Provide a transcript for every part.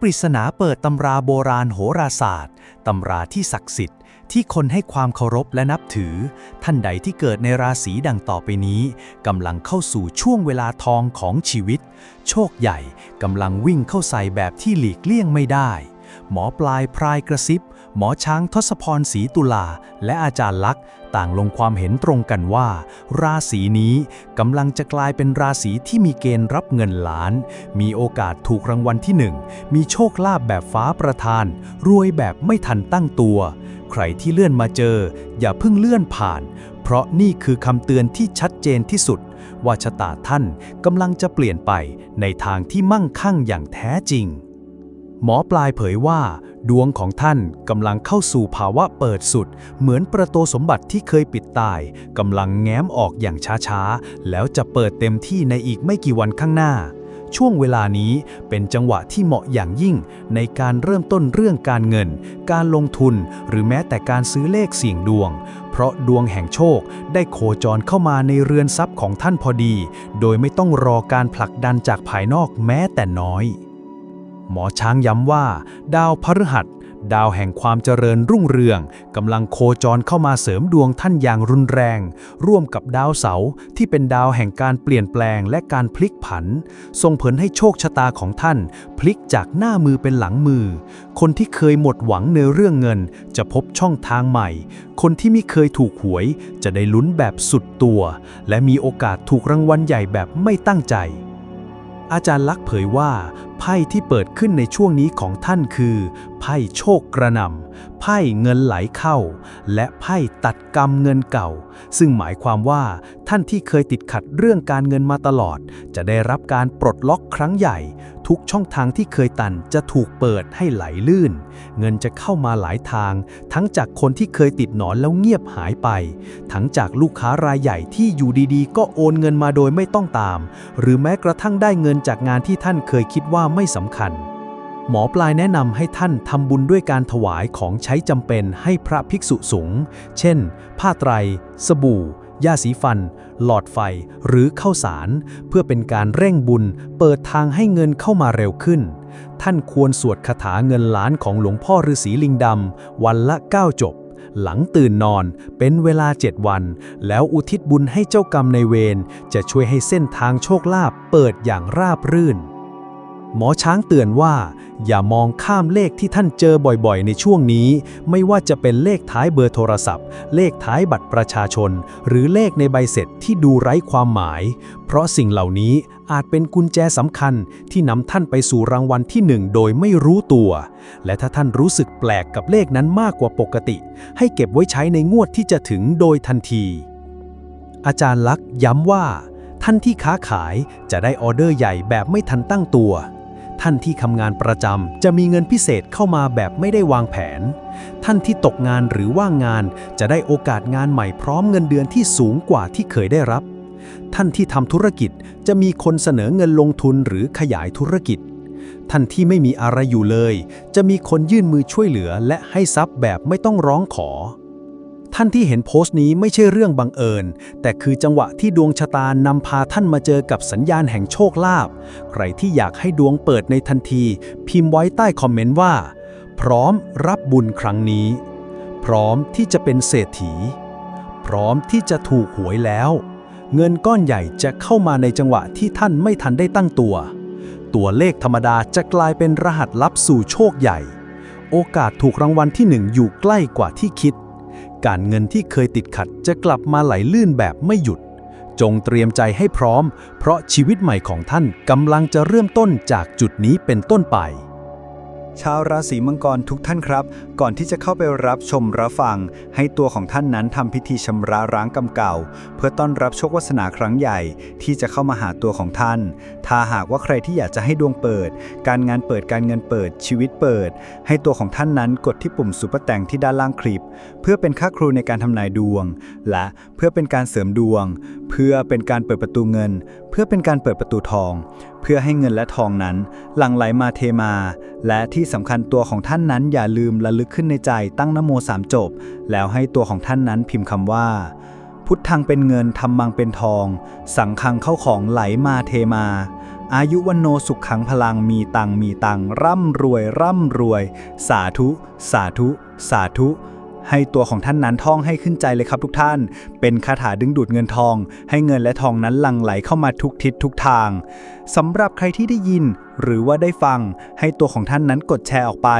ปริศนาเปิดตำราโบราณโหราศาสตร์ ตำราที่ศักดิ์สิทธิ์ ที่คนให้ความเคารพและนับถือ ท่านใดที่เกิดในราศีดังต่อไปนี้กำลังเข้าสู่ช่วงเวลาทองของชีวิต โชคใหญ่กำลังวิ่งเข้าใส่แบบที่หลีกเลี่ยงไม่ได้ หมอปลายพรายกระซิบ หมอช้างทศพรศรีตุลา และอาจารย์ลักษ ต่างลงความเห็นตรงกันว่า ราศีนี้กำลังจะกลายเป็นราศีที่มีเกณฑ์รับเงินล้าน มีโอกาสถูกรางวัลที่หนึ่งมีโชคลาภแบบฟ้าประทาน รวยแบบไม่ทันตั้งตัว ใครที่เลื่อนมาเจอ อย่าเพิ่งเลื่อนผ่าน เพราะนี่คือคำเตือนที่ชัดเจนที่สุด ว่าชะตาท่านกำลังจะเปลี่ยนไปในทางที่มั่งคั่งอย่างแท้จริง หมอปลายเผยว่า ดวงของท่านกำลังเข้าสู่ภาวะเปิดสุด เหมือนประตูสมบัติที่เคยปิดตายกำลังแง้มออกอย่างช้าๆ แล้วจะเปิดเต็มที่ในอีกไม่กี่วันข้างหน้า ช่วงเวลานี้เป็นจังหวะที่เหมาะอย่างยิ่ง ในการเริ่มต้นเรื่องการเงิน การลงทุนหรือแม้แต่การซื้อเลขเสี่ยงดวง เพราะดวงแห่งโชคได้โคจรเข้ามาในเรือนทรัพย์ของท่านพอดี โดยไม่ต้องรอการผลักดันจากภายนอกแม้แต่น้อย หมอช้างย้ำว่า ดาวพฤหัส ดาวแห่งความเจริญรุ่งเรืองกำลังโคจรเข้ามาเสริมดวงท่านอย่างรุนแรง ร่วมกับดาวเสาร์ที่เป็นดาวแห่งการเปลี่ยนแปลงและการพลิกผัน ส่งผลให้โชคชะตาของท่าน พลิกจากหน้ามือเป็นหลังมือ คนที่เคยหมดหวังในเรื่องเงิน จะพบช่องทางใหม่ คนที่ไม่เคยถูกหวย จะได้ลุ้นแบบสุดตัว และมีโอกาสถูกรางวัลใหญ่แบบไม่ตั้งใจ อาจารย์ลักษ์เผยว่า ไพ่ที่เปิดขึ้นในช่วงนี้ของท่านคือ ไพ่โชคกระนำไพ่เงินไหลเข้า และไพ่ตัดกรรมเงินเก่า ซึ่งหมายความว่าท่านที่เคยติดขัดเรื่องการเงินมาตลอด จะได้รับการปลดล็อกครั้งใหญ่ ทุกช่องทางที่เคยตันจะถูกเปิดให้ไหลลื่น เงินจะเข้ามาหลายทาง ทั้งจากคนที่เคยติดหนอนแล้วเงียบหายไป ทั้งจากลูกค้ารายใหญ่ที่อยู่ดีๆ ก็โอนเงินมาโดยไม่ต้องตาม หรือแม้กระทั่งได้เงินจากงานที่ท่านเคยคิดว่าไม่สำคัญหมอปลายแนะนำให้ท่านทำบุญด้วยการถวายของใช้จำเป็นให้พระภิกษุสงฆ์ เช่น ผ้าไตร สบู่ ยาสีฟัน หลอดไฟ หรือข้าวสาร เพื่อเป็นการเร่งบุญ เปิดทางให้เงินเข้ามาเร็วขึ้น ท่านควรสวดคาถาเงินล้านของหลวงพ่อฤาษีลิงดำวันละ 9 จบ หลังตื่นนอนเป็นเวลา 7 วัน แล้วอุทิศบุญให้เจ้ากรรมในเวรจะช่วยให้เส้นทางโชคลาภเปิดอย่างราบรื่น หมอช้างเตือนว่า อย่ามองข้ามเลขที่ท่านเจอบ่อยๆ ในช่วงนี้ ไม่ว่าจะเป็นเลขท้ายเบอร์โทรศัพท์ เลขท้ายบัตรประชาชน หรือเลขในใบเสร็จที่ดูไร้ความหมาย เพราะสิ่งเหล่านี้อาจเป็นกุญแจสำคัญที่นำท่านไปสู่รางวัลที่หนึ่งโดยไม่รู้ตัว และถ้าท่านรู้สึกแปลกกับเลขนั้นมากกว่าปกติ ให้เก็บไว้ใช้ในงวดที่จะถึงโดยทันที อาจารย์ลักษ์ย้ำว่า ท่านที่ค้าขายจะได้ออเดอร์ใหญ่แบบไม่ทันตั้งตัว ท่านที่ทำงานประจำจะมีเงินพิเศษเข้ามาแบบไม่ได้วางแผน ท่านที่ตกงานหรือว่างงานจะได้โอกาสงานใหม่พร้อมเงินเดือนที่สูงกว่าที่เคยได้รับ ท่านที่ทำธุรกิจจะมีคนเสนอเงินลงทุนหรือขยายธุรกิจ ท่านที่ไม่มีอะไรอยู่เลย จะมีคนยื่นมือช่วยเหลือและให้ทรัพย์แบบไม่ต้องร้องขอ ท่านที่เห็นโพสต์นี้ไม่ใช่เรื่องบังเอิญ แต่คือจังหวะที่ดวงชะตานำพาท่านมาเจอกับสัญญาณแห่งโชคลาภ ใครที่อยากให้ดวงเปิดในทันที พิมพ์ไว้ใต้คอมเมนต์ว่า พร้อมรับบุญครั้งนี้ พร้อมที่จะเป็นเศรษฐี พร้อมที่จะถูกหวยแล้ว เงินก้อนใหญ่จะเข้ามาในจังหวะที่ท่านไม่ทันได้ตั้งตัว ตัวเลขธรรมดาจะกลายเป็นรหัสลับสู่โชคใหญ่ โอกาสถูกรางวัลที่หนึ่งอยู่ใกล้กว่าที่คิด การเงินที่เคยติดขัดจะกลับมาไหลลื่นแบบไม่หยุด จงเตรียมใจให้พร้อม เพราะชีวิตใหม่ของท่านกำลังจะเริ่มต้นจากจุดนี้เป็นต้นไป ชาวราศีมังกรทุกท่านครับ ก่อนที่จะเข้าไปรับชมรับฟัง ให้ตัวของท่านนั้นทำพิธีชำระร้างกรรมเก่า เพื่อต้อนรับโชควาสนาครั้งใหญ่ ที่จะเข้ามาหาตัวของท่าน ถ้าหากว่าใครที่อยากจะให้ดวงเปิด การงานเปิดการเงินเปิดชีวิตเปิด ให้ตัวของท่านนั้นกดที่ปุ่มซุปเปอร์แต่งที่ด้านล่างคลิป เพื่อเป็นค่าครูในการทำนายดวง และเพื่อเป็นการเสริมดวง เพื่อเป็นการเปิดประตูเงิน เพื่อเป็นการเปิดประตูทอง เพื่อให้เงินและทองนั้นหลั่งไหลมาเทมา และที่สำคัญตัวของท่านนั้นอย่าลืมระลึกขึ้นในใจตั้งนโมสามจบ แล้วให้ตัวของท่านนั้นพิมพ์คำว่า พุทธังเป็นเงินธรรมังเป็นทอง สังคังเข้าของไหลมาเทมา อายุวันโนสุขขังพลังมีตังมีตังร่ำรวยร่ำรวย สาธุ สาธุ สาธุ ให้ตัวของท่านนั้นท่องให้ขึ้นใจเลยครับทุกท่าน เป็นคาถาดึงดูดเงินทอง ให้เงินและทองนั้นหลั่งไหลเข้ามาทุกทิศทุกทางสำหรับใครที่ได้ยิน หรือว่าได้ฟัง ให้ตัวของท่านนั้นกดแชร์ออกไป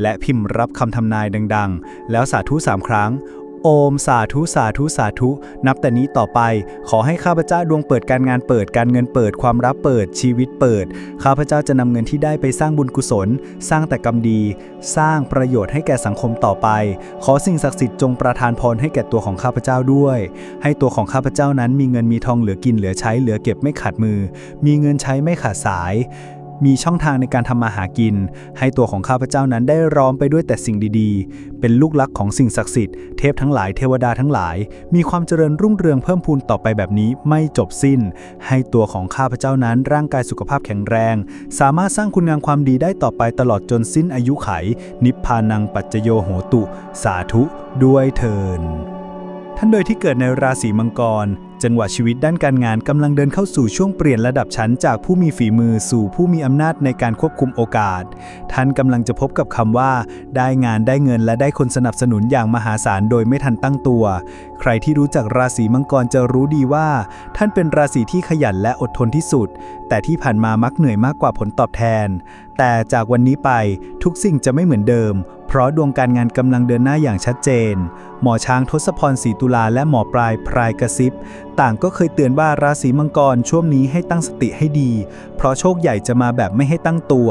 และพิมพ์รับคำทำนายดัง ๆ แล้วสาธุสามครั้ง โอมสาธุสาธุสาธุ นับแต่นี้ต่อไป ขอให้ข้าพเจ้าดวงเปิดการงานเปิดการเงินเปิดความรับเปิดชีวิตเปิด ข้าพเจ้าจะนำเงินที่ได้ไปสร้างบุญกุศล สร้างแต่กรรมดี สร้างประโยชน์ให้แก่สังคมต่อไป ขอสิ่งศักดิ์สิทธิ์จงประทานพรให้แก่ตัวของข้าพเจ้าด้วย ให้ตัวของข้าพเจ้านั้นมีเงินมีทองเหลือกินเหลือใช้เหลือเก็บไม่ขาดมือ มีเงินใช้ไม่ขาดสาย มีช่องทางในการทำมาหากิน ให้ตัวของข้าพเจ้านั้นได้ร้อมไปด้วยแต่สิ่งดีๆ เป็นลูกลักของสิ่งศักดิ์สิทธิ์เทพทั้งหลายเทวดาทั้งหลาย มีความเจริญรุ่งเรืองเพิ่มพูนต่อไปแบบนี้ไม่จบสิ้น ให้ตัวของข้าพเจ้านั้นร่างกายสุขภาพแข็งแรง สามารถสร้างคุณงามความดีได้ต่อไปตลอดจนสิ้นอายุไข นิพพานังปัจจโยโหตุ สาธุ ด้วยเทินท่านโดยที่เกิดในราศีมังกร จังหวะชีวิตด้านการงานกำลังเดินเข้าสู่ช่วงเปลี่ยนระดับชั้นจากผู้มีฝีมือสู่ผู้มีอำนาจในการควบคุมโอกาส ท่านกำลังจะพบกับคำว่า ได้งานได้เงินและได้คนสนับสนุนอย่างมหาศาลโดยไม่ทันตั้งตัว ใครที่รู้จักราศีมังกรจะรู้ดีว่า ท่านเป็นราศีที่ขยันและอดทนที่สุด แต่ที่ผ่านมามักเหนื่อยมากกว่าผลตอบแทน แต่จากวันนี้ไปทุกสิ่งจะไม่เหมือนเดิม เพราะดวงการงานกำลังเดินหน้าอย่างชัดเจน หมอช้างทศพรศรีตุลาและหมอปลายพรายกระซิบ ต่างก็เคยเตือนว่าราศีมังกรช่วงนี้ให้ตั้งสติให้ดี เพราะโชคใหญ่จะมาแบบไม่ให้ตั้งตัว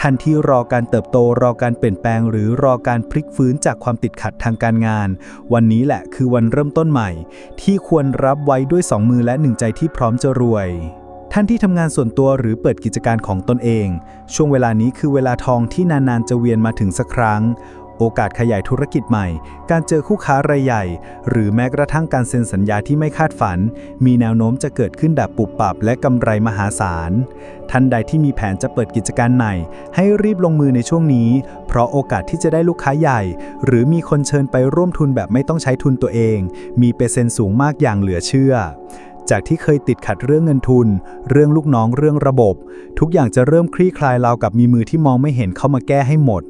ทันที่รอการเติบโตรอการเปลี่ยนแปลง หรือรอการพลิกฟื้นจากความติดขัดทางการงาน วันนี้แหละคือวันเริ่มต้นใหม่ ที่ควรรับไว้ด้วยสองมือและหนึ่งใจที่พร้อมจะรวย ท่านที่ทำงานส่วนตัวหรือเปิดกิจการของตนเอง ช่วงเวลานี้คือเวลาทองที่นานๆจะเวียนมาถึงสักครั้ง โอกาสขยายธุรกิจใหม่ การเจอคู่ค้ารายใหญ่ หรือแม้กระทั่งการเซ็นสัญญาที่ไม่คาดฝัน มีแนวโน้มจะเกิดขึ้นแบบปุบปับและกำไรมหาศาล ท่านใดที่มีแผนจะเปิดกิจการใหม่ ให้รีบลงมือในช่วงนี้ เพราะโอกาสที่จะได้ลูกค้าใหญ่ หรือมีคนเชิญไปร่วมทุนแบบไม่ต้องใช้ทุนตัวเอง มีเปอร์เซ็นต์สูงมากอย่างเหลือเชื่อ จากที่เคยติดขัดเรื่องเงินทุน เรื่องลูกน้องเรื่องระบบ ทุกอย่างจะเริ่มคลี่คลายราวกับมีมือที่มองไม่เห็นเข้ามาแก้ให้หมด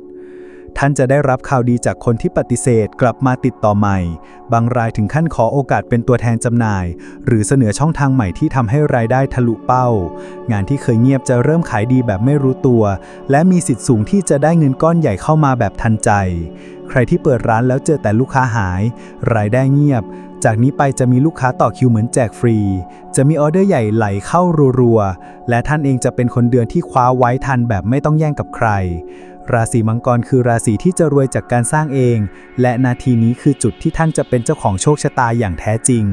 ท่านจะได้รับข่าวดีจากคนที่ปฏิเสธกลับมาติดต่อใหม่ บางรายถึงขั้นขอโอกาสเป็นตัวแทนจำหน่าย หรือเสนอช่องทางใหม่ที่ทำให้รายได้ทะลุเป้า งานที่เคยเงียบจะเริ่มขายดีแบบไม่รู้ตัว และมีสิทธิ์สูงที่จะได้เงินก้อนใหญ่เข้ามาแบบทันใจใครที่เปิดร้านแล้วเจอแต่ลูกค้าหาย รายได้เงียบ จากนี้ไปจะมีลูกค้าต่อคิวเหมือนแจกฟรี จะมีออเดอร์ใหญ่ไหลเข้ารัวๆ และท่านเองจะเป็นคนเดือนที่คว้าไว้ทันแบบไม่ต้องแย่งกับใคร ราศีมังกรคือราศีที่จะรวยจากการสร้างเอง และนาทีนี้คือจุดที่ท่านจะเป็นเจ้าของโชคชะตาอย่างแท้จริง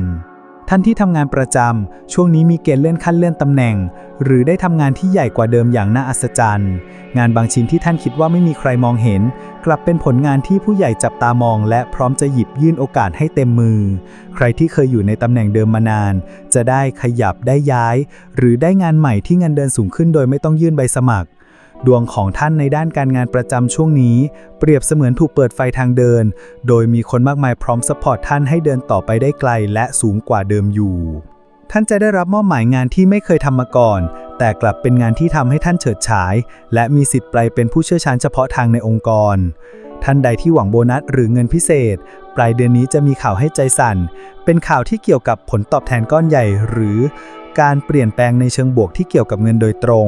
ท่านที่ทำงานประจำช่วงนี้มีเกณฑ์เลื่อนขั้นเลื่อนตำแหน่ง หรือได้ทำงานที่ใหญ่กว่าเดิมอย่างน่าอัศจรรย์ งานบางชิ้นที่ท่านคิดว่าไม่มีใครมองเห็น กลับเป็นผลงานที่ผู้ใหญ่จับตามอง และพร้อมจะหยิบยื่นโอกาสให้เต็มมือ ใครที่เคยอยู่ในตำแหน่งเดิมมานาน จะได้ขยับได้ย้าย หรือได้งานใหม่ที่เงินเดือนสูงขึ้นโดยไม่ต้องยื่นใบสมัคร ดวงของท่านในด้านการงานประจำช่วงนี้ เปรียบเสมือนถูกเปิดไฟทางเดิน โดยมีคนมากมายพร้อมสปอร์ตท่านให้เดินต่อไปได้ไกล และสูงกว่าเดิมอยู่ท่านจะได้รับมอบหมายงานที่ไม่เคยทำมาก่อน แต่กลับเป็นงานที่ทำให้ท่านเฉิดฉาย และมีสิทธิ์ไปเป็นผู้เชี่ยวชาญเฉพาะทางในองค์กร ท่านใดที่หวังโบนัสหรือเงินพิเศษ ปลายเดือนนี้จะมีข่าวให้ใจสั่น เป็นข่าวที่เกี่ยวกับผลตอบแทนก้อนใหญ่ หรือการเปลี่ยนแปลงในเชิงบวกที่เกี่ยวกับเงินโดยตรง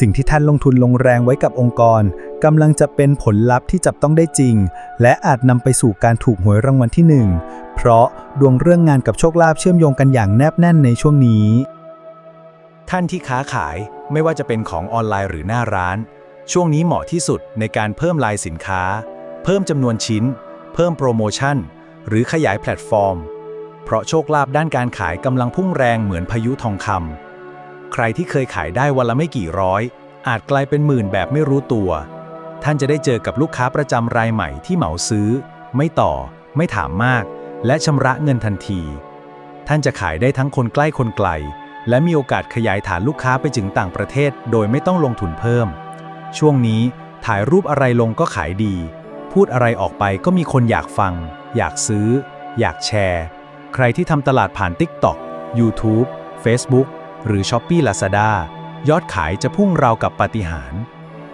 สิ่งที่ท่านลงทุนลงแรงไว้กับองค์กรกำลังจะเป็นผลลัพธ์ที่จับต้องได้จริง และอาจนำไปสู่การถูกหวยรางวัลที่หนึ่งเพราะดวงเรื่องงานกับโชคลาภเชื่อมโยงกันอย่างแนบแน่นในช่วงนี้ ท่านที่ค้าขายไม่ว่าจะเป็นของออนไลน์หรือหน้าร้าน ช่วงนี้เหมาะที่สุดในการเพิ่มลายสินค้า เพิ่มจำนวนชิ้น เพิ่มโปรโมชั่น หรือขยายแพลตฟอร์ม เพราะโชคลาภด้านการขายกำลังพุ่งแรงเหมือนพายุทองคำใครที่เคยขายได้วันละไม่กี่ร้อย อาจกลายเป็นหมื่นแบบไม่รู้ตัว ท่านจะได้เจอกับลูกค้าประจำรายใหม่ที่เหมาซื้อ ไม่ต่อ ไม่ถามมาก และชำระเงินทันที ท่านจะขายได้ทั้งคนใกล้คนไกล และมีโอกาสขยายฐานลูกค้าไปถึงต่างประเทศ โดยไม่ต้องลงทุนเพิ่ม ช่วงนี้ถ่ายรูปอะไรลงก็ขายดี พูดอะไรออกไปก็มีคนอยากฟัง อยากซื้อ อยากแชร์ ใครที่ทำตลาดผ่าน TikTok YouTube Facebook หรือ Shopee Lazada ยอดขายจะพุ่งราวกับปาฏิหาริย์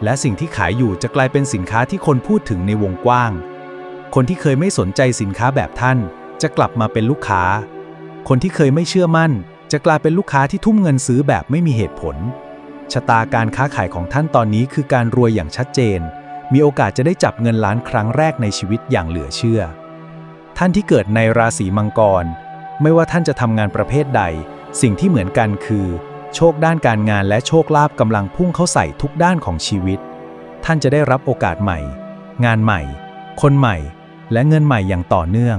และสิ่งที่ขายอยู่จะกลายเป็นสินค้าที่คนพูดถึงในวงกว้าง คนที่เคยไม่สนใจสินค้าแบบท่าน จะกลับมาเป็นลูกค้า คนที่เคยไม่เชื่อมั่น จะกลายเป็นลูกค้าที่ทุ่มเงินซื้อแบบไม่มีเหตุผล ชะตาการค้าขายของท่านตอนนี้คือการรวยอย่างชัดเจน มีโอกาสจะได้จับเงินล้านครั้งแรกในชีวิตอย่างเหลือเชื่อ ท่านที่เกิดในราศีมังกร ไม่ว่าท่านจะทำงานประเภทใด สิ่งที่เหมือนกันคือ โชคด้านการงานและโชคลาภกำลังพุ่งเข้าใส่ทุกด้านของชีวิต ท่านจะได้รับโอกาสใหม่ งานใหม่ คนใหม่ และเงินใหม่อย่างต่อเนื่อง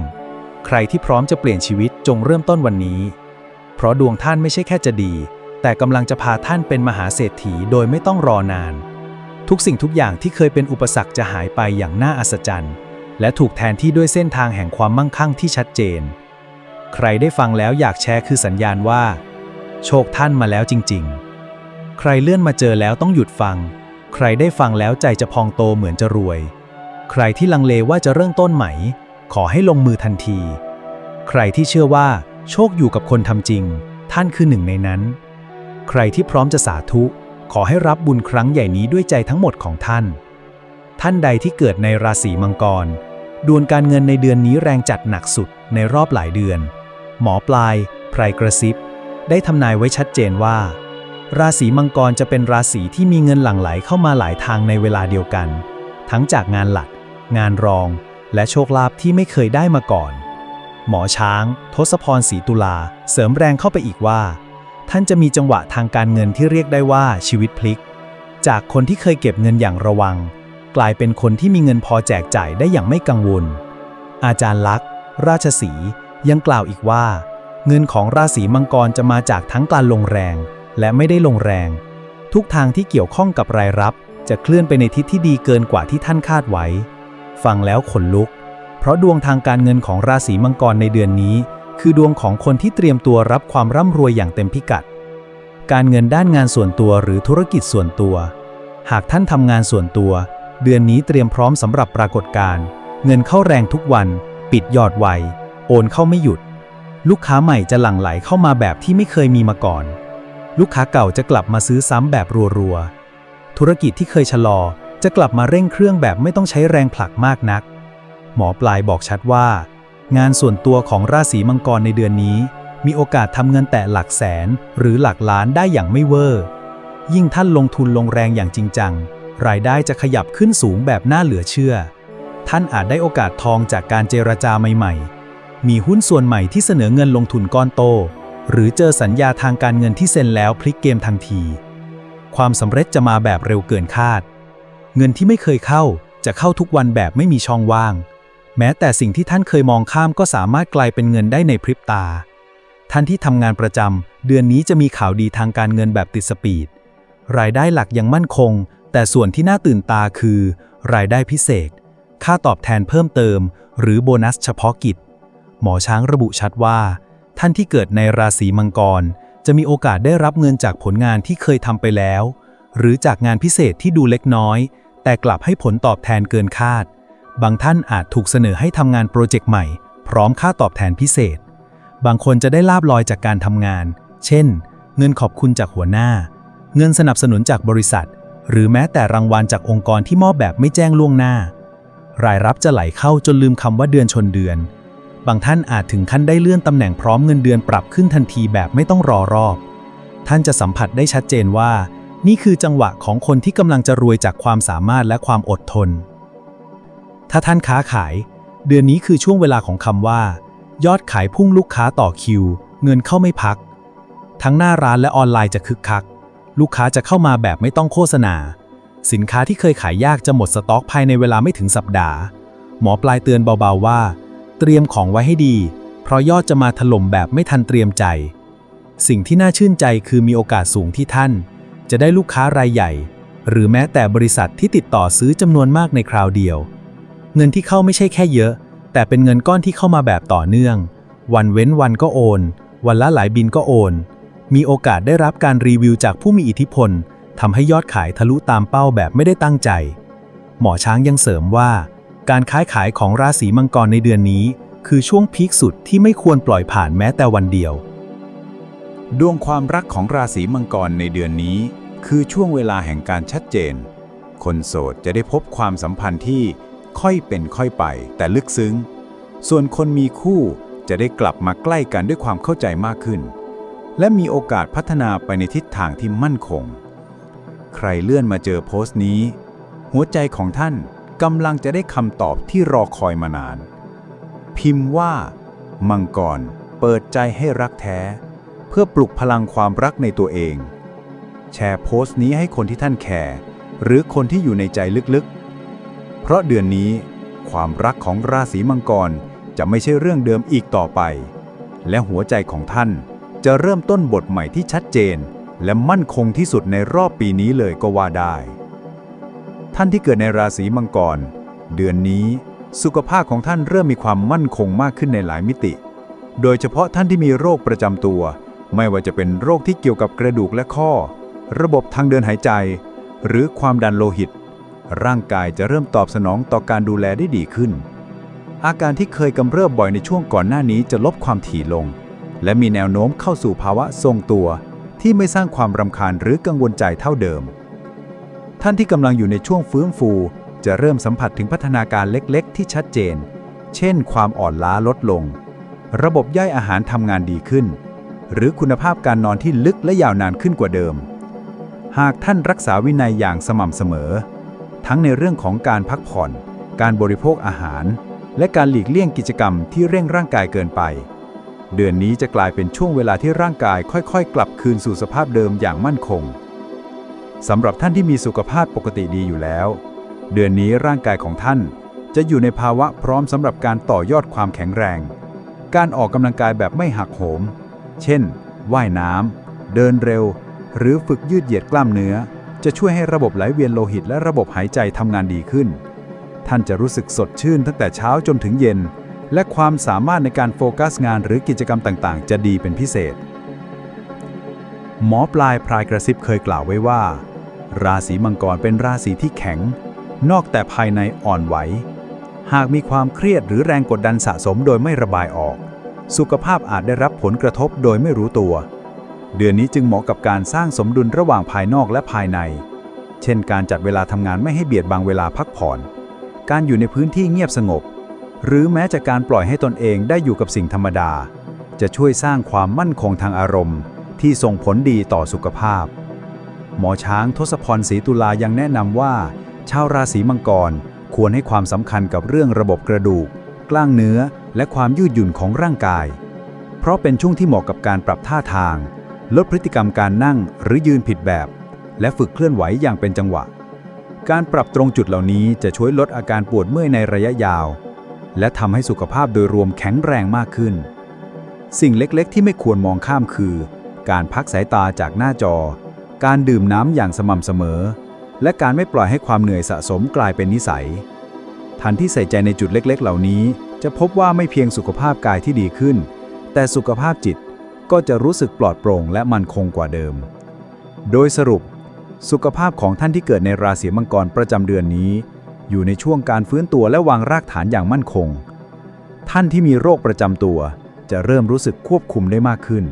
ใครที่พร้อมจะเปลี่ยนชีวิตจงเริ่มต้นวันนี้ เพราะดวงท่านไม่ใช่แค่จะดี แต่กำลังจะพาท่านเป็นมหาเศรษฐีโดยไม่ต้องรอนาน ทุกสิ่งทุกอย่างที่เคยเป็นอุปสรรคจะหายไปอย่างน่าอัศจรรย์ และถูกแทนที่ด้วยเส้นทางแห่งความมั่งคั่งที่ชัดเจน ใครได้ฟังแล้วอยากแชร์คือสัญญาณว่า โชคท่านมาแล้วจริง ๆ ใครเลื่อนมาเจอแล้วต้องหยุดฟัง ใครได้ฟังแล้วใจจะพองโตเหมือนจะรวย ใครที่ลังเลว่าจะเริ่มต้นใหม่ ขอให้ลงมือทันที ใครที่เชื่อว่า โชคอยู่กับคนทำจริง ท่านคือหนึ่งในนั้น ใครที่พร้อมจะสาธุ ขอให้รับบุญครั้งใหญ่นี้ด้วยใจทั้งหมดของท่าน ท่านใดที่เกิดในราศีมังกร ดวงการเงินในเดือนนี้แรงจัดหนักสุดในรอบหลายเดือน หมอปลาย ไพรกระซิบ ได้ทำนายไว้ชัดเจนว่า ราศีมังกรจะเป็นราศีที่มีเงินหลั่งไหลเข้ามาหลายทางในเวลาเดียวกัน ทั้งจากงานหลัก งานรอง และโชคลาภที่ไม่เคยได้มาก่อน หมอช้าง ทศพรศรีตุลา เสริมแรงเข้าไปอีกว่า ท่านจะมีจังหวะทางการเงินที่เรียกได้ว่าชีวิตพลิก จากคนที่เคยเก็บเงินอย่างระวัง กลายเป็นคนที่มีเงินพอแจกจ่ายได้อย่างไม่กังวล อาจารย์ลักษ์ราชสียังกล่าวอีกว่า เงินของราศีมังกรจะมาจากทั้งการลงแรง และไม่ได้ลงแรง ทุกทางที่เกี่ยวข้องกับรายรับ จะเคลื่อนไปในทิศที่ดีเกินกว่าที่ท่านคาดไว้ ฟังแล้วขนลุก ราะดวงทางการเงินของราศีมังกรในเดือนนี้ คือดวงของคนที่เตรียมตัวรับความร่ำรวยอย่างเต็มพิกัด การเงินด้านงานส่วนตัวหรือธุรกิจส่วนตัว หากท่านทำงานส่วนตัว เดือนนี้เตรียมพร้อมสำหรับปรากฏการณ์เงินเข้าแรงทุกวัน ปิดยอดไว โอนเข้าไม่หยุด ลูกค้าใหม่จะหลั่งไหลเข้ามาแบบที่ไม่เคยมีมาก่อน ลูกค้าเก่าจะกลับมาซื้อซ้ำแบบรัวๆธุรกิจที่เคยชะลอจะกลับมาเร่งเครื่องแบบไม่ต้องใช้แรงผลักมากนัก หมอปลายบอกชัดว่า งานส่วนตัวของราศีมังกรในเดือนนี้ มีโอกาสทำเงินแต่หลักแสนหรือหลักล้านได้อย่างไม่เวอร์ ยิ่งท่านลงทุนลงแรงอย่างจริงจัง รายได้จะขยับขึ้นสูงแบบน่าเหลือเชื่อ ท่านอาจได้โอกาสทองจากการเจรจาใหม่ ๆ มีหุ้นส่วนใหม่ที่เสนอเงินลงทุนก้อนโต หรือเจอสัญญาทางการเงินที่เซ็นแล้วพลิกเกมทันที ความสำเร็จจะมาแบบเร็วเกินคาด เงินที่ไม่เคยเข้าจะเข้าทุกวันแบบไม่มีช่องว่าง แม้แต่สิ่งที่ท่านเคยมองข้ามก็สามารถกลายเป็นเงินได้ในพริบตา ท่านที่ทำงานประจำเดือนนี้จะมีข่าวดีทางการเงินแบบติดสปีด รายได้หลักยังมั่นคง แต่ส่วนที่น่าตื่นตาคือ รายได้พิเศษ ค่าตอบแทนเพิ่มเติม หรือโบนัสเฉพาะกิจ หมอช้างระบุชัดว่า ท่านที่เกิดในราศีมังกร จะมีโอกาสได้รับเงินจากผลงานที่เคยทำไปแล้ว หรือจากงานพิเศษที่ดูเล็กน้อย แต่กลับให้ผลตอบแทนเกินคาด บางท่านอาจถูกเสนอให้ทำงานโปรเจกต์ใหม่ พร้อมค่าตอบแทนพิเศษ บางคนจะได้ลาบลอยจากการทำงาน เช่น เงินขอบคุณจากหัวหน้า เงินสนับสนุนจากบริษัท หรือแม้แต่รางวัลจากองค์กรที่มอบแบบไม่แจ้งล่วงหน้า รายรับจะไหลเข้าจนลืมคำว่าเดือนชนเดือน บางท่านอาจถึงขั้นได้เลื่อนตำแหน่งพร้อมเงินเดือนปรับขึ้นทันทีแบบไม่ต้องรอรอบ ท่านจะสัมผัสได้ชัดเจนว่า นี่คือจังหวะของคนที่กำลังจะรวยจากความสามารถและความอดทน ถ้าท่านค้าขาย เดือนนี้คือช่วงเวลาของคำว่า ยอดขายพุ่งลูกค้าต่อคิว เงินเข้าไม่พัก ทั้งหน้าร้านและออนไลน์จะคึกคัก ลูกค้าจะเข้ามาแบบไม่ต้องโฆษณา สินค้าที่เคยขายยากจะหมดสต็อกภายในเวลาไม่ถึงสัปดาห์ หมอปลายเตือนเบาๆว่า เตรียมของไว้ให้ดี เพราะยอดจะมาถล่มแบบไม่ทันเตรียมใจ สิ่งที่น่าชื่นใจคือมีโอกาสสูงที่ท่าน จะได้ลูกค้ารายใหญ่ หรือแม้แต่บริษัทที่ติดต่อซื้อจำนวนมากในคราวเดียว เงินที่เข้าไม่ใช่แค่เยอะ แต่เป็นเงินก้อนที่เข้ามาแบบต่อเนื่อง วันเว้นวันก็โอน วันละหลายบินก็โอน มีโอกาสได้รับการรีวิวจากผู้มีอิทธิพลทำให้ยอดขายทะลุตามเป้าแบบไม่ได้ตั้งใจ หมอช้างยังเสริมว่า การค้าขายของราศีมังกรในเดือนนี้ คือช่วงพีคสุดที่ไม่ควรปล่อยผ่านแม้แต่วันเดียว ดวงความรักของราศีมังกรในเดือนนี้ คือช่วงเวลาแห่งการชัดเจน คนโสดจะได้พบความสัมพันธ์ที่ ค่อยเป็นค่อยไป แต่ลึกซึ้ง ส่วนคนมีคู่จะได้กลับมาใกล้กันด้วยความเข้าใจมากขึ้น และมีโอกาสพัฒนาไปในทิศทางที่มั่นคง ใครเลื่อนมาเจอโพสต์นี้ หัวใจของท่านกำลังจะได้คำตอบที่รอคอยมานาน พิมพ์ว่า มังกร เปิดใจให้รักแท้ เพื่อปลุกพลังความรักในตัวเอง แชร์โพสต์นี้ให้คนที่ท่านแคร์หรือคนที่อยู่ในใจลึกๆ เพราะเดือนนี้ความรักของราศีมังกรจะไม่ใช่เรื่องเดิมอีกต่อไป และหัวใจของท่านจะเริ่มต้นบทใหม่ที่ชัดเจน และมั่นคงที่สุดในรอบปีนี้เลยก็ว่าได้ ท่านที่เกิดในราศีมังกร เดือนนี้สุขภาพของท่านเริ่มมีความมั่นคงมากขึ้นในหลายมิติ โดยเฉพาะท่านที่มีโรคประจำตัว ไม่ว่าจะเป็นโรคที่เกี่ยวกับกระดูกและข้อ ระบบทางเดินหายใจ หรือความดันโลหิต ร่างกายจะเริ่มตอบสนองต่อการดูแลได้ดีขึ้น อาการที่เคยกำเริบบ่อยในช่วงก่อนหน้านี้จะลดความถี่ลง และมีแนวโน้มเข้าสู่ภาวะทรงตัว ที่ไม่สร้างความรำคาญหรือกังวลใจเท่าเดิม ท่านที่กำลังอยู่ในช่วงฟื้นฟู จะเริ่มสัมผัสถึงพัฒนาการเล็กๆ ที่ชัดเจน เช่น ความอ่อนล้าลดลง ระบบย่อยอาหารทำงานดีขึ้น หรือคุณภาพการนอนที่ลึกและยาวนานขึ้นกว่าเดิม หากท่านรักษาวินัยอย่างสม่ำเสมอ ทั้งในเรื่องของการพักผ่อน การบริโภคอาหาร และการหลีกเลี่ยงกิจกรรมที่เร่งร่างกายเกินไป เดือนนี้จะกลายเป็นช่วงเวลาที่ร่างกายค่อยๆ กลับคืนสู่สภาพเดิมอย่างมั่นคงสำหรับท่านที่มีสุขภาพปกติดีอยู่แล้ว เดือนนี้ร่างกายของท่านจะอยู่ในภาวะพร้อมสำหรับการต่อยอดความแข็งแรง การออกกำลังกายแบบไม่หักโหม เช่น ว่ายน้ำ เดินเร็ว หรือฝึกยืดเหยียดกล้ามเนื้อ จะช่วยให้ระบบไหลเวียนโลหิตและระบบหายใจทำงานดีขึ้น ท่านจะรู้สึกสดชื่นตั้งแต่เช้าจนถึงเย็น และความสามารถในการโฟกัสงานหรือกิจกรรมต่างๆ จะดีเป็นพิเศษ หมอปลายพรายกระซิบเคยกล่าวไว้ว่า ราศีมังกรเป็นราศีที่แข็ง นอกแต่ภายในอ่อนไหว หากมีความเครียดหรือแรงกดดันสะสมโดยไม่ระบายออก สุขภาพอาจได้รับผลกระทบโดยไม่รู้ตัว เดือนนี้จึงเหมาะกับการสร้างสมดุลระหว่างภายนอกและภายใน เช่นการจัดเวลาทำงานไม่ให้เบียดบังเวลาพักผ่อน การอยู่ในพื้นที่เงียบสงบ หรือแม้จะการปล่อยให้ตนเองได้อยู่กับสิ่งธรรมดา จะช่วยสร้างความมั่นคงทางอารมณ์ ที่ส่งผลดีต่อสุขภาพ หมอช้างทศพรศรีตุลายังแนะนำว่า ชาวราศีมังกรควรให้ความสำคัญกับเรื่องระบบกระดูก กล้างเนื้อ และความยืดหยุ่นของร่างกาย เพราะเป็นช่วงที่เหมาะกับการปรับท่าทาง ลดพฤติกรรมการนั่งหรือยืนผิดแบบ และฝึกเคลื่อนไหวอย่างเป็นจังหวะ การปรับตรงจุดเหล่านี้จะช่วยลดอาการปวดเมื่อยในระยะยาว และทำให้สุขภาพโดยรวมแข็งแรงมากขึ้น สิ่งเล็กๆ ที่ไม่ควรมองข้ามคือ การพักสายตาจากหน้าจอ การดื่มน้ำอย่างสม่ำเสมอ และการไม่ปล่อยให้ความเหนื่อยสะสมกลายเป็นนิสัยทันที่ใส่ใจในจุดเล็กๆ เหล่านี้ จะพบว่าไม่เพียงสุขภาพกายที่ดีขึ้น แต่สุขภาพจิต ก็จะรู้สึกปลอดโปร่งและมั่นคงกว่าเดิม โดยสรุป สุขภาพของท่านที่เกิดในราศีมังกรประจำเดือนนี้ อยู่ในช่วงการฟื้นตัวและวางรากฐานอย่างมั่นคง ท่านที่มีโรคประจำตัว จะเริ่มรู้สึกควบคุมได้มากขึ้น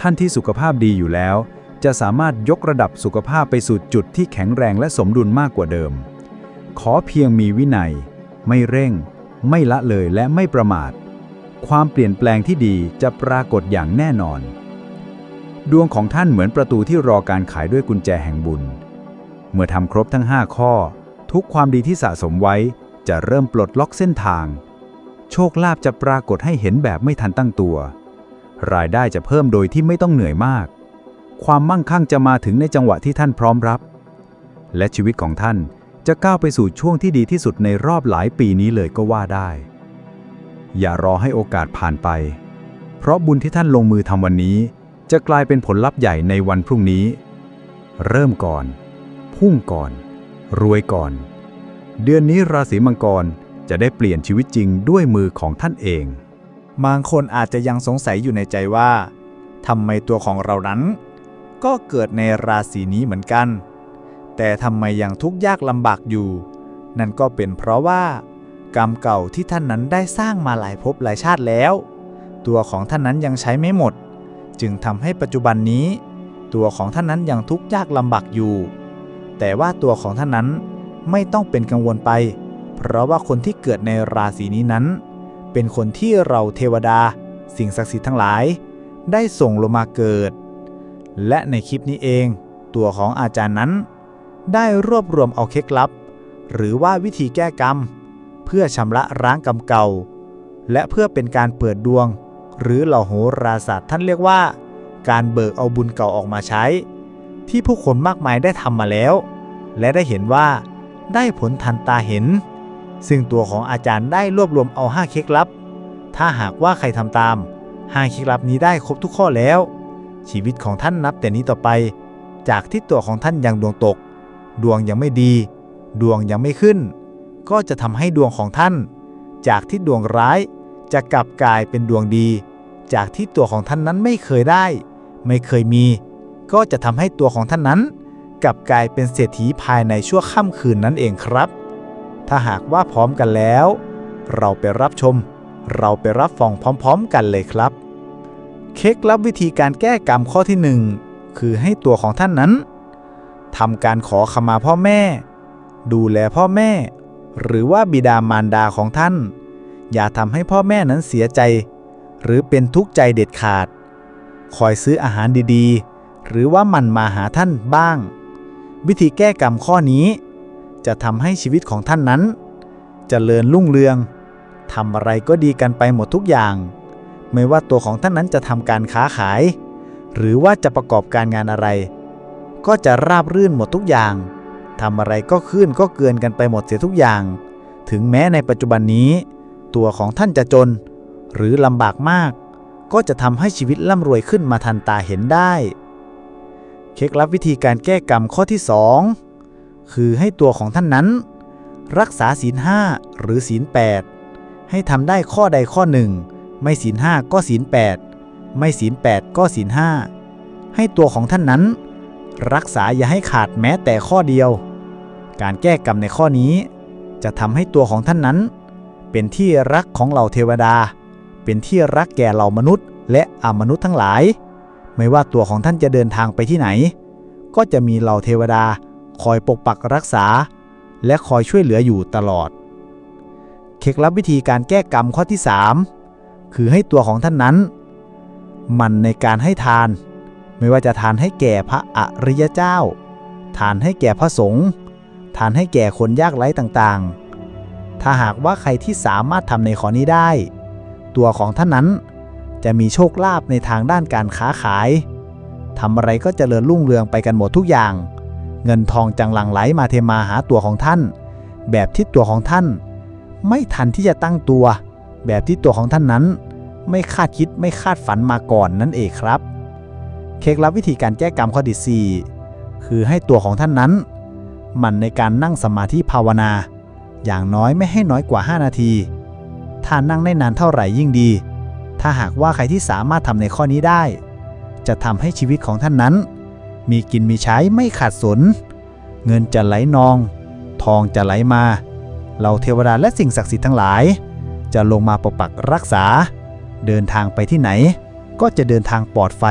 ท่านที่สุขภาพดีอยู่แล้ว จะสามารถยกระดับสุขภาพไปสู่จุดที่แข็งแรงและสมดุลมากกว่าเดิม ขอเพียงมีวินัย ไม่เร่ง ไม่ละเลยและไม่ประมาท ความเปลี่ยนแปลงที่ดีจะปรากฏอย่างแน่นอน ดวงของท่านเหมือนประตูที่รอการขายด้วยกุญแจแห่งบุญ เมื่อทำครบทั้ง 5 ข้อ ทุกความดีที่สะสมไว้จะเริ่มปลดล็อกเส้นทาง โชคลาภจะปรากฏให้เห็นแบบไม่ทันตั้งตัว รายได้จะเพิ่มโดยที่ไม่ต้องเหนื่อยมาก ความมั่งคั่งจะมาถึงในจังหวะที่ท่านพร้อมรับ และชีวิตของท่านจะก้าวไปสู่ช่วงที่ดีที่สุดในรอบหลายปีนี้เลยก็ว่าได้ อย่ารอให้โอกาสผ่านไป เพราะบุญที่ท่านลงมือทำวันนี้ จะกลายเป็นผลลัพธ์ใหญ่ในวันพรุ่งนี้ เริ่มก่อน พุ่งก่อน รวยก่อน เดือนนี้ราศีมังกรจะได้เปลี่ยนชีวิตจริงด้วยมือของท่านเอง บางคนอาจจะยังสงสัยอยู่ในใจว่าทำไมตัวของเรานั้น ก็เกิดในราศีนี้เหมือนกัน แต่ทำไมยังทุกข์ยากลำบากอยู่ นั่นก็เป็นเพราะว่า กรรมเก่าที่ท่านนั้นได้สร้างมาหลายภพหลายชาติแล้ว ตัวของท่านนั้นยังใช้ไม่หมด จึงทำให้ปัจจุบันนี้ ตัวของท่านนั้นยังทุกข์ยากลำบากอยู่ แต่ว่าตัวของท่านนั้นไม่ต้องเป็นกังวลไป เพราะว่าคนที่เกิดในราศีนี้นั้น เป็นคนที่เราเทวดา สิ่งศักดิ์สิทธิ์ทั้งหลาย ได้ส่งลงมาเกิด และในคลิปนี้เอง ตัวของอาจารย์นั้น ได้รวบรวมเอาเคล็ดลับ หรือว่าวิธีแก้กรรม พื่อชำระร้างกรรมเก่า และเพื่อเป็นการเปิดดวง หรือเหล่าโหราศาสตร์ท่านเรียกว่า การเบิกเอาบุญเก่าออกมาใช้ ที่ผู้คนมากมายได้ทำมาแล้ว และได้เห็นว่าได้ผลทันตาเห็น ซึ่งตัวของอาจารย์ได้รวบรวมเอา5เคล็ดลับ ถ้าหากว่าใครทำตาม5เคล็ดลับนี้ได้ครบทุกข้อแล้ว ชีวิตของท่านนับแต่นี้ต่อไป จากที่ตัวของท่านยังดวงตก ดวงยังไม่ดี ดวงยังไม่ขึ้น ก็จะทำให้ดวงของท่าน จากที่ดวงร้ายจะกลับกลายเป็นดวงดี จากที่ตัวของท่านนั้นไม่เคยได้ ไม่เคยมี ก็จะทำให้ตัวของท่านนั้น กลับกลายเป็นเศรษฐีภายในชั่วค่ำคืนนั่นเองครับ ถ้าหากว่าพร้อมกันแล้ว เราไปรับชม เราไปรับฟังพร้อม ๆ กันเลยครับ เคล็ดลับวิธีการแก้กรรมข้อที่หนึ่งคือให้ตัวของท่านนั้นทำการขอขมาพ่อแม่ ดูแลพ่อแม่ หรือว่าบิดามารดาของท่าน อย่าทำให้พ่อแม่นั้นเสียใจ หรือเป็นทุกข์ใจเด็ดขาด คอยซื้ออาหารดีๆ หรือว่ามันมาหาท่านบ้าง วิธีแก้กรรมข้อนี้ จะทำให้ชีวิตของท่านนั้นเจริญรุ่งเรืองทำอะไรก็ดีกันไปหมดทุกอย่าง ไม่ว่าตัวของท่านนั้นจะทำการค้าขาย หรือว่าจะประกอบการงานอะไร ก็จะราบรื่นหมดทุกอย่าง ทำอะไรก็ขึ้นก็เกินกันไปหมดเสียทุกอย่าง ถึงแม้ในปัจจุบันนี้ ตัวของท่านจะจน หรือลำบากมาก ก็จะทำให้ชีวิตร่ำรวยขึ้นมาทันตาเห็นได้ เคล็ดลับวิธีการแก้กรรมข้อที่ 2 คือให้ตัวของท่านนั้น รักษาศีลห้าหรือศีลแปดให้ทำได้ข้อใดข้อหนึ่ง ไม่ศีลห้าก็ศีลแปดไม่ศีลแปดก็ศีลห้าให้ตัวของท่านนั้นรักษาอย่าให้ขาดแม้แต่ข้อเดียว การแก้กรรมในข้อนี้ จะทำให้ตัวของท่านนั้น เป็นที่รักของเหล่าเทวดา เป็นที่รักแก่เหล่ามนุษย์ และอมนุษย์ทั้งหลาย ไม่ว่าตัวของท่านจะเดินทางไปที่ไหน ก็จะมีเหล่าเทวดาคอยปกปักรักษา และคอยช่วยเหลืออยู่ตลอด เคล็ดลับวิธีการแก้กรรมข้อที่ 3 คือให้ตัวของท่านนั้น มันในการให้ทาน ไม่ว่าจะทานให้แก่พระอริยเจ้า ทานให้แก่พระสงฆ์ ทานให้แก่คนยากไร้ต่างๆ ถ้าหากว่าใครที่สามารถทำในข้อนี้ได้ ตัวของท่านนั้นจะมีโชคลาภในทางด้านการค้าขายทำอะไรก็เจริญรุ่งเรืองไปกันหมดทุกอย่าง เงินทองจังหลังไหลมาเทมาหาตัวของท่าน แบบที่ตัวของท่าน ไม่ทันที่จะตั้งตัว แบบที่ตัวของท่านนั้น ไม่คาดคิดไม่คาดฝันมาก่อนนั่นเองครับ เคล็ดลับวิธีการแก้กรรมข้อที่4คือให้ตัวของท่านนั้น มันในการนั่งสมาธิภาวนา อย่างน้อยไม่ให้น้อยกว่า 5 นาที ถ้านั่งได้นานเท่าไหร่ยิ่งดี ถ้าหากว่าใครที่สามารถทำในข้อนี้ได้ จะทำให้ชีวิตของท่านนั้น มีกินมีใช้ไม่ขาดสน เงินจะไหลนอง ทองจะไหลมา เราเทวดาและสิ่งศักดิ์สิทธิ์ทั้งหลาย จะลงมาปกปักรักษา เดินทางไปที่ไหน ก็จะเดินทางปลอดไฟ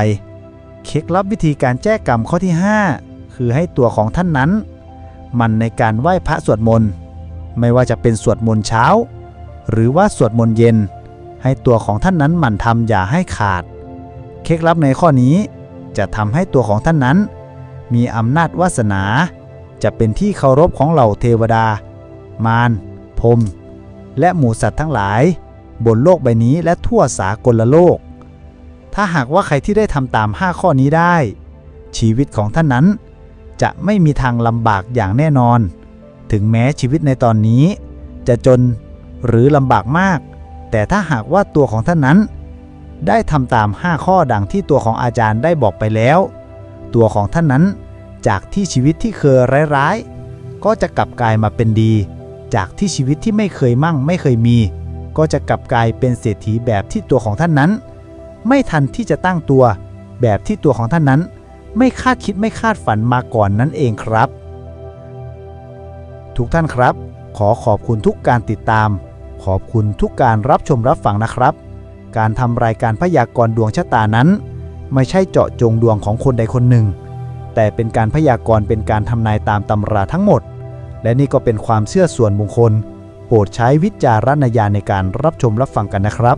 เคล็ดลับวิธีการแก้กรรมข้อที่ 5 คือให้ตัวของท่านนั้น มันในการไหว้พระสวดมนต์ ไม่ว่าจะเป็นสวดมนต์เช้า หรือว่าสวดมนต์เย็น ให้ตัวของท่านนั้นหมั่นทำอย่าให้ขาด เคล็ดลับในข้อนี้จะทำให้ตัวของท่านนั้น มีอำนาจวาสนา จะเป็นที่เคารพของเหล่าเทวดา มารพรมและหมูสัตว์ทั้งหลาย บนโลกใบนี้และทั่วสากลโลก ถ้าหากว่าใครที่ได้ทำตาม 5 ข้อนี้ได้ ชีวิตของท่านนั้น จะไม่มีทางลำบากอย่างแน่นอน ถึงแม้ชีวิตในตอนนี้ จะจนหรือลำบากมาก แต่ถ้าหากว่าตัวของท่านนั้น ได้ทำตาม 5 ข้อดังที่ตัวของอาจารย์ได้บอกไปแล้ว ตัวของท่านนั้นจากที่ชีวิตที่เคยร้ายๆ ก็จะกลับกลายมาเป็นดี จากที่ชีวิตที่ไม่เคยมั่งไม่เคยมี ก็จะกลับกลายเป็นเศรษฐีแบบที่ตัวของท่านนั้น ไม่ทันที่จะตั้งตัวแบบที่ตัวของท่านนั้น ไม่คาดคิดไม่คาดฝันมาก่อนนั่นเองครับ ทุกท่านครับ ขอขอบคุณทุกการติดตาม ขอบคุณทุกการรับชมรับฟังนะครับ การทำรายการพยากรณ์ดวงชะตานั้น ไม่ใช่เจาะจงดวงของคนใดคนหนึ่ง แต่เป็นการพยากรณ์เป็นการทำนายตามตำราทั้งหมด และนี่ก็เป็นความเชื่อส่วนบุคคล โปรดใช้วิจารณญาณในการรับชมรับฟังกันนะครับ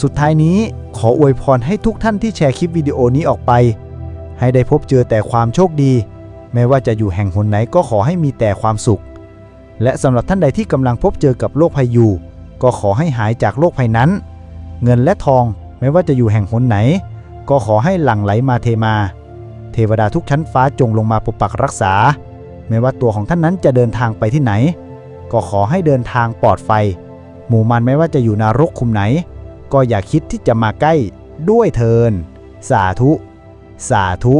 สุดท้ายนี้ขออวยพรให้ทุกท่านที่แชร์คลิปวิดีโอนี้ออกไป ให้ได้พบเจอแต่ความโชคดีไม่ว่าจะอยู่แห่งหนไหนก็ขอให้มีแต่ความสุข และสำหรับท่านใดที่กำลังพบเจอกับโรคภัยอยู่ ก็ขอให้หายจากโรคภัยนั้น เงินและทองไม่ว่าจะอยู่แห่งหนไหน ก็ขอให้หลั่งไหลมาเทมา เทวดาทุกชั้นฟ้าจงลงมาปกปักรักษา ไม่ว่าตัวของท่านนั้นจะเดินทางไปที่ไหน ก็ขอให้เดินทางปลอดไฟหมู่มันไม่ว่าจะอยู่นรกคุมไหน ก็อย่าคิดที่จะมาใกล้ด้วยเทิน สาธุ สาธุ